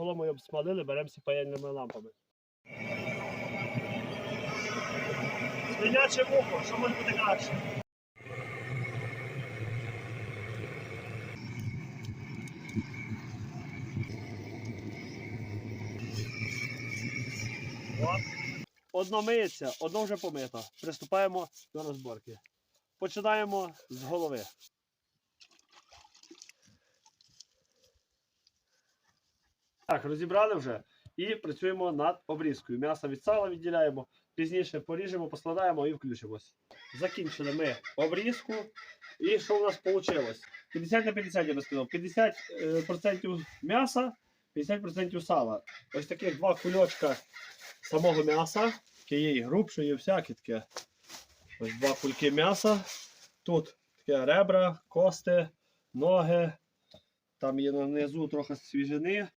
соломою обсмалили, беремося паяльними лампами. Свиняче вухо, що може бути краще? Одно миється, одно вже помито. Приступаємо до розборки. Починаємо з голови. Так, розібрали вже і працюємо над обрізкою. М'ясо від сала відділяємо, пізніше поріжемо, поскладаємо і включимось. Закінчили ми обрізку. І що у нас вийшло? 50 на 50, я би сказав. 50% м'яса, 50% сала. Ось таких два кульочка самого м'яса, тієї грубшої, всяке таке. Ось два кульки м'яса. Тут таке ребра, кости, ноги. Там є внизу трохи свіжини.